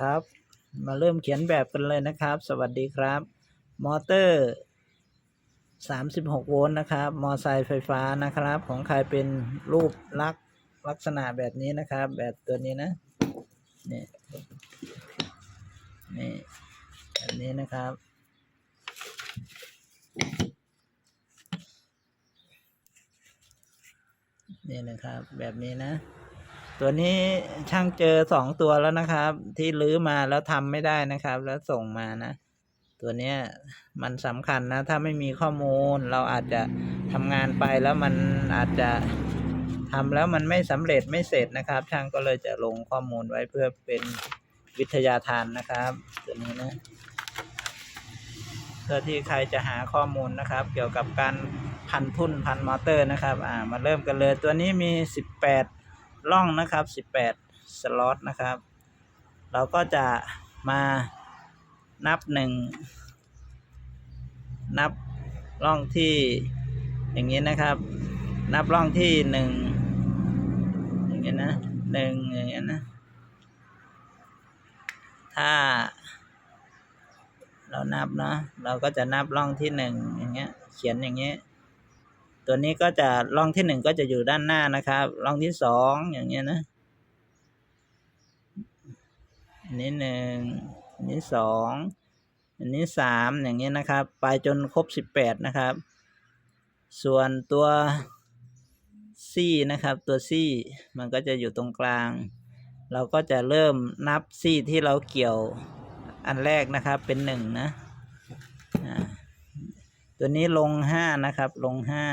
ครับ มาเริ่มเขียนแบบกันเลยนะครับ สวัสดีครับ มอเตอร์ 36 โวลต์นะครับ มอไซค์ไฟฟ้านะครับ ของใครเป็นรูปลักษณ์ลักษณะแบบนี้นะครับ แบบตัวนี้นะ นี่ นี่ แบบนี้นะครับนี่นะครับ แบบนี้นะ ตัวนี้ช่างเจอสองตัวแล้วนะครับ ที่ลื้อมาแล้วทำไม่ได้นะครับ แล้วส่งมานะ ตัวเนี้ยมันสำคัญนะ ถ้าไม่มีข้อมูลเราอาจจะทำงานไปแล้วมันอาจจะทำแล้วมันไม่สำเร็จไม่เสร็จนะครับ ช่างก็เลยจะลงข้อมูลไว้เพื่อเป็นวิทยาทานนะครับ ตัวนี้นะเพื่อที่ใครจะหาข้อมูลนะครับ เกี่ยวกับการพันทุ่นพันมอเตอร์นะครับ อ่ามาเริ่มกันเลยตัวนี้มี 18 ล่องนะครับ 18 สล็อตนะครับ เราก็จะมานับหนึ่งนับล่องที่อย่างนี้นะครับ นับล่องที่หนึ่งอย่างนี้นะหนึ่งอย่างนี้นะ ถ้า เรานับเนาะเราก็จะนับร่องที่หนึ่งอย่างเงี้ย เขียนอย่างเงี้ย ตัวนี้ก็จะร่องที่หนึ่งก็จะอยู่ด้านหน้านะครับร่องที่สองอย่างเงี้ยนะอันนี้หนึ่งอันนี้สองอันนี้สามอย่างเงี้ยนะครับ ไปจนครบสิบแปดนะครับ ส่วนตัวซี่นะครับตัวซี่มันก็จะอยู่ตรงกลาง เราก็จะเริ่มนับซี่ที่เราเกี่ยวอันแรกนะครับเป็นหนึ่งนะอ่า ตัวนี้ลงห้านะครับ ลงห้า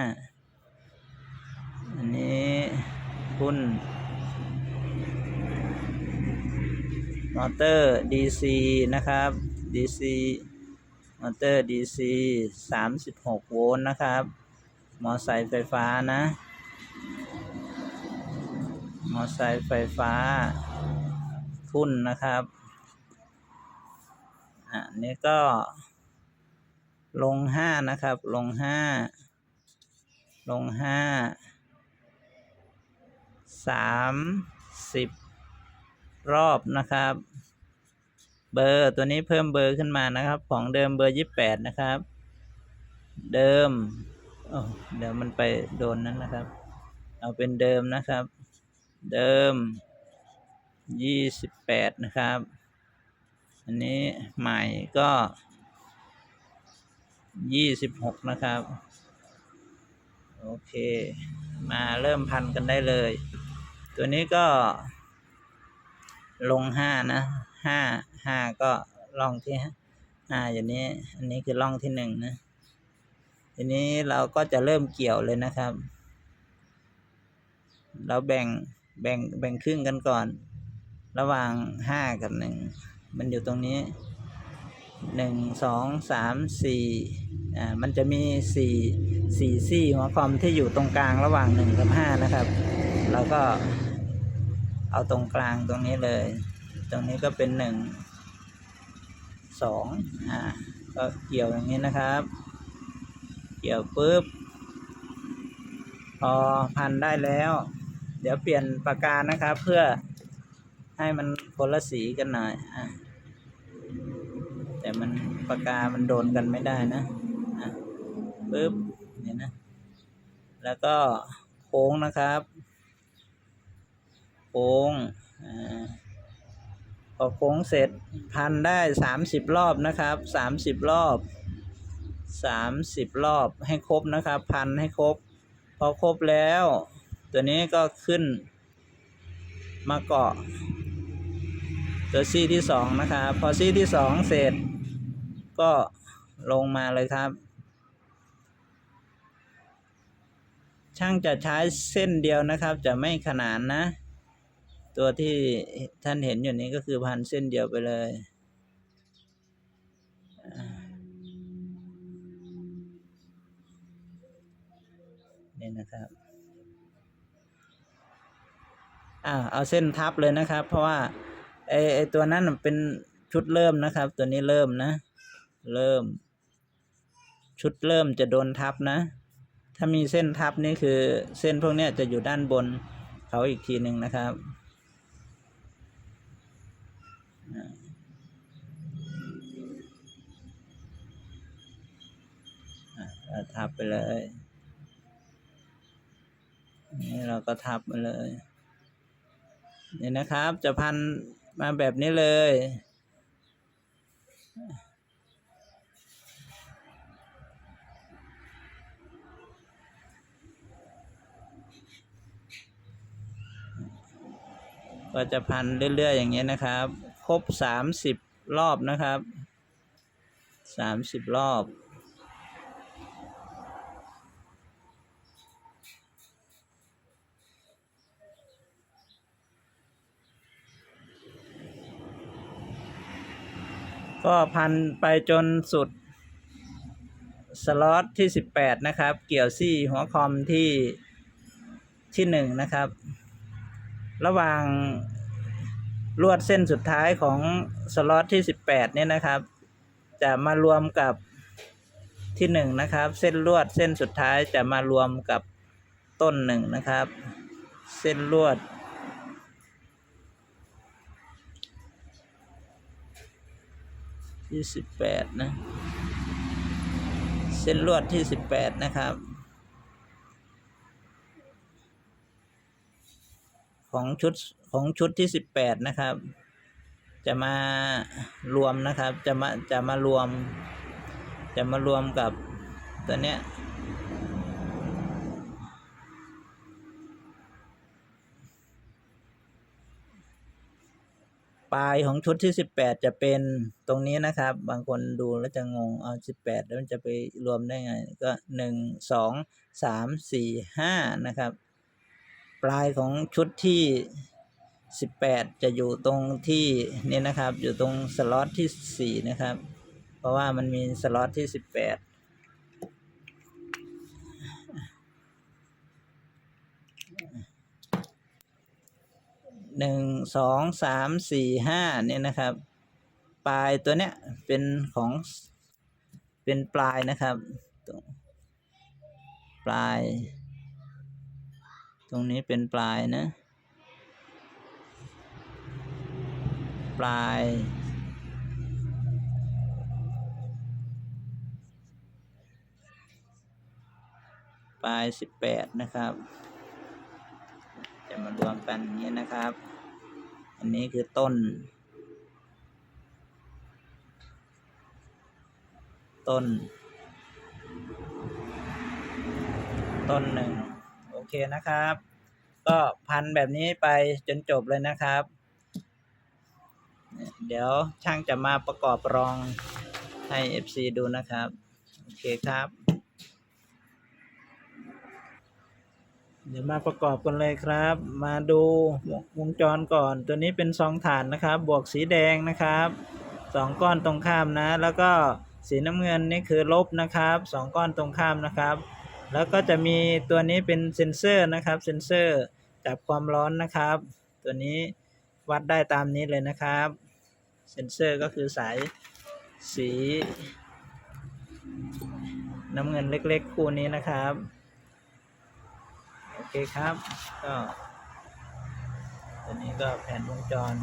อันนี้หุ้นมอเตอร์ DC นะครับ DC มอเตอร์ DC สามสิบหกโวลต์นะครับ มอไซค์ไฟฟ้านะ มอไซค์ไฟฟ้า ทุ่นนะครับอะนี่ก็ ลงห้านะครับ ลงห้าลงห้าสามสิบรอบนะครับ เบอร์ตัวนี้เพิ่มเบอร์ขึ้นมานะครับ ของเดิมเบอร์ยี่แปดนะครับ เดิมโอ้เดี๋ยวมันไปโดนนั้นนะครับ เอาเป็นเดิมนะครับ เดิมยี่สิบแปดนะครับ อันนี้ใหม่ก็ ยี่สิบหกนะครับ โอเค มาเริ่มพันกันได้เลย ตัวนี้ก็ ลงห้านะห้าห้าก็ล่องที่ห้าอย่างนี้ อันนี้คือล่องที่หนึ่งนะ ทีนี้เราก็จะเริ่มเกี่ยวเลยนะครับ เราแบ่งแบ่งแบ่งครึ่งกันก่อน ระหว่างห้ากับหนึ่งมันอยู่ตรงนี้ หนึ่งสองสามสี่อ่ามันจะมีสี่สี่ซี่หัวคอมที่อยู่ตรงกลางระหว่างหนึ่งกับห้านะครับ เราก็เอาตรงกลางตรงนี้เลย ตรงนี้ก็เป็นหนึ่งสองอ่าก็เกี่ยวอย่างนี้นะครับ เกี่ยวปุ๊บพอพันได้แล้ว เดี๋ยวเปลี่ยนปากกานะครับ เพื่อให้มันคนละสีกันหน่อยอะ แต่มันปากกามันโดนกันไม่ได้นะอะปึ๊บเนี่ยนะ แล้วก็โค้งนะครับ โค้งอ่าพอโค้งเสร็จพันได้สามสิบรอบนะครับสามสิบรอบสามสิบรอบให้ครบนะครับ พันให้ครบ พอครบแล้ว ตัวนี้ก็ขึ้น มาเกาะ ตัวซี่ที่สองนะครับ พอซี่ที่สองเสร็จ ก็ลงมาเลยครับ ช่างจะใช้เส้นเดียวนะครับ จะไม่ขนานนะ ตัวที่ท่านเห็นอยู่นี้ก็คือพันเส้นเดียวไปเลยอ่านี่นะครับ อ่า เอาเส้นทับเลยนะครับ เพราะว่าไอไอตัวนั้นเป็นชุดเริ่มนะครับ ตัวนี้เริ่มนะ เริ่ม ชุดเริ่มจะโดนทับนะ ถ้ามีเส้นทับนี่คือเส้นพวกนี้จะอยู่ด้านบนเขาอีกทีหนึ่งนะครับทับไปเลยนี่เราก็ทับมาเลยนี่นะครับ จะพันมาแบบนี้เลย ก็จะพันเรื่อยๆอย่างเงี้ยนะครับ ครบสามสิบรอบนะครับสามสิบรอบก็พันไปจนสุด สล็อตที่สิบแปดนะครับ เกี่ยวซี่หัวคอมที่ที่หนึ่งนะครับ ระหว่างลวดเส้นสุดท้ายของสล็อตที่สิบแปดเนี่ยนะครับ จะมารวมกับที่หนึ่งนะครับ เส้นลวดเส้นสุดท้ายจะมารวมกับต้นหนึ่งนะครับ เส้นลวด ที่สิบแปดนะ เส้นลวดที่สิบแปดนะครับ ของชุดของชุดที่สิบแปดนะครับ จะมารวมนะครับ จะมาจะมารวม จะมารวมกับตัวเนี้ยปลายของชุดที่สิบแปดจะเป็นตรงนี้นะครับ บางคนดูแล้วจะงงเอาสิบแปดแล้วมันจะไปรวมได้ไง ก็หนึ่งสองสามสี่ห้านะครับ ปลายของชุดที่สิบแปดจะอยู่ตรงที่นี่นะครับ อยู่ตรงสล็อตที่สี่นะครับ เพราะว่ามันมีสล็อตที่สิบแปดหนึ่งสองสามสี่ห้าเนี่ยนะครับ ปลายตัวเนี้ยเป็นของเป็นปลายนะครับ ปลาย ตรงนี้เป็นปลายนะ ปลาย ปลายสิบแปดนะครับ จะมารวมกันอย่างนี้นะครับ อันนี้คือต้น ต้น ต้นหนึ่ง เคนะครับ ก็พันแบบนี้ไปจนจบเลยนะครับ เดี๋ยวช่างจะมาประกอบรองให้ FC ดูนะครับ โอเคครับ เดี๋ยวมาประกอบกันเลยครับ มาดูวงจรก่อน ตัวนี้เป็นซองฐานนะครับ บวกสีแดงนะครับสองก้อนตรงข้ามนะ แล้วก็สีน้ำเงินนี่คือลบนะครับสองก้อนตรงข้ามนะครับ แล้วก็จะมีตัวนี้เป็นเซ็นเซอร์นะครับ เซ็นเซอร์จับความร้อนนะครับ ตัวนี้วัดได้ตามนี้เลยนะครับ เซ็นเซอร์ก็คือสายสี น้ำเงินเล็กๆ คู่นี้นะครับ โอเคครับ ก็ตัวนี้ก็แผ่นวงจร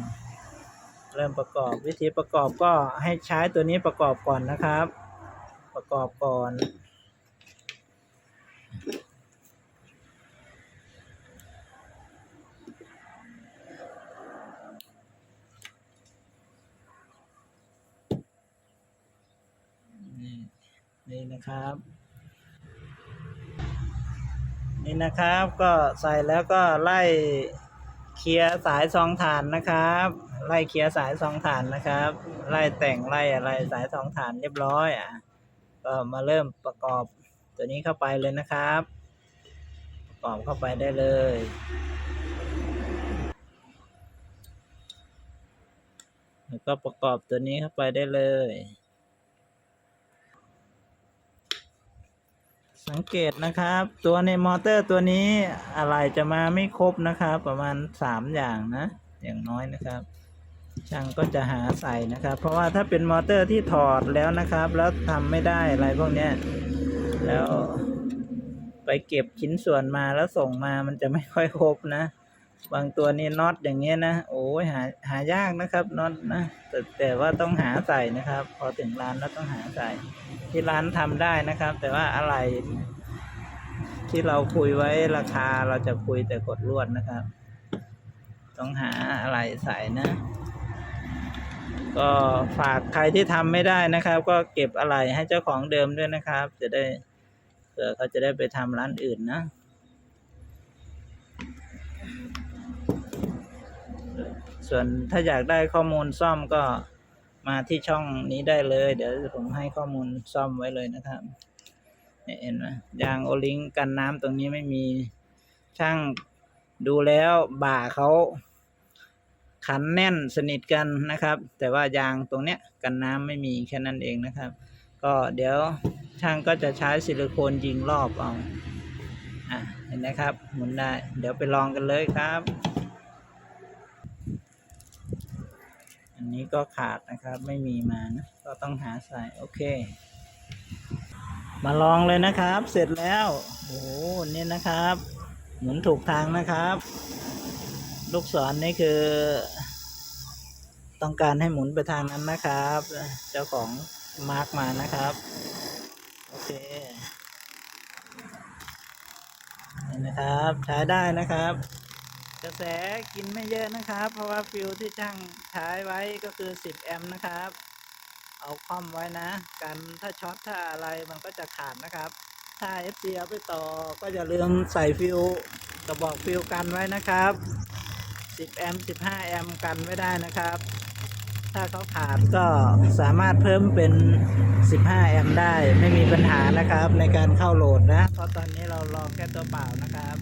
เริ่มประกอบวิธีประกอบก็ให้ใช้ตัวนี้ประกอบก่อนนะครับ ประกอบก่อน นี่นะครับ นี่นะครับก็ใส่แล้วก็ไล่เคลียร์สายซองถ่านนะครับ ไล่เคลียร์สายซองถ่านนะครับ ไล่แต่งไล่อะไรสายซองถ่านเรียบร้อยอะก็มาเริ่มประกอบตัวนี้เข้าไปเลยนะครับ ประกอบเข้าไปได้เลยแล้วก็ประกอบตัวนี้เข้าไปได้เลย สังเกตนะครับ ตัวในมอเตอร์ตัวนี้อะไรจะมาไม่ครบนะครับ ประมาณสามอย่างนะ อย่างน้อยนะครับช่างก็จะหาใส่นะครับ เพราะว่าถ้าเป็นมอเตอร์ที่ถอดแล้วนะครับ แล้วทำไม่ได้อะไรพวกเนี้ยแล้วไปเก็บชิ้นส่วนมาแล้วส่งมามันจะไม่ค่อยครบนะ บางตัวนี่น็อตอย่างเงี้ยนะโอ้ยหาหายากนะครับน็อตนะแต่แต่ว่าต้องหาใส่นะครับ พอถึงร้านแล้วต้องหาใส่ ที่ร้านทำได้นะครับ แต่ว่าอะไร ที่เราคุยไว้ราคาเราจะคุยแต่กดลวดนะครับ ต้องหาอะไรใส่นะ ก็ฝากใครที่ทำไม่ได้นะครับ ก็เก็บอะไรให้เจ้าของเดิมด้วยนะครับ จะได้เผื่อเขาจะได้ไปทำร้านอื่นนะ ส่วนถ้าอยากได้ข้อมูลซ่อมก็มาที่ช่องนี้ได้เลย เดี๋ยวผมให้ข้อมูลซ่อมไว้เลยนะครับเนี่ยเห็นไหมยางโอลิงกันน้ำตรงนี้ไม่มีช่างดูแล้วบ่าเขาขันแน่นสนิทกันนะครับ แต่ว่ายางตรงเนี้ยกันน้ำไม่มีแค่นั้นเองนะครับ ก็เดี๋ยวช่างก็จะใช้ซิลิโคนยิงรอบเอาอะเห็นไหมครับ หมุนได้ เดี๋ยวไปลองกันเลยครับ อันนี้ก็ขาดนะครับไม่มีมานะก็ต้องหาใส่โอเค มาลองเลยนะครับ เสร็จแล้วโอ้โหนี่นะครับ หมุนถูกทางนะครับ ลูกศรนี่คือ ต้องการให้หมุนไปทางนั้นนะครับ เจ้าของมาร์กมานะครับโอเคนะครับใช้ได้นะครับ กระแสกินไม่เยอะนะครับ เพราะว่าฟิวที่ช่างใช้ไว้ก็คือ 10 แอมป์นะครับ เอาคอมไว้นะ กันถ้าช็อตถ้าอะไรมันก็จะขาดนะครับ ถ้า FC เอาไปต่อก็อย่าลืมใส่ฟิวกระบอกฟิวกันไว้นะครับ 10 แอมป์15 แอมป์กันไม่ได้นะครับ ถ้าเขาขาดก็สามารถเพิ่มเป็น 15 แอมป์ได้ไม่มีปัญหานะครับในการเข้าโหลดนะ เพราะตอนนี้เราลองแค่ตัวเปล่านะครับ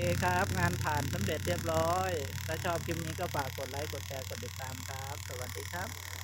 เคครับ งานผ่านสำเร็จเรียบร้อย ถ้าชอบคลิปนี้ก็ฝากกดไลค์ กดแชร์ กดติดตามครับ สวัสดีครับ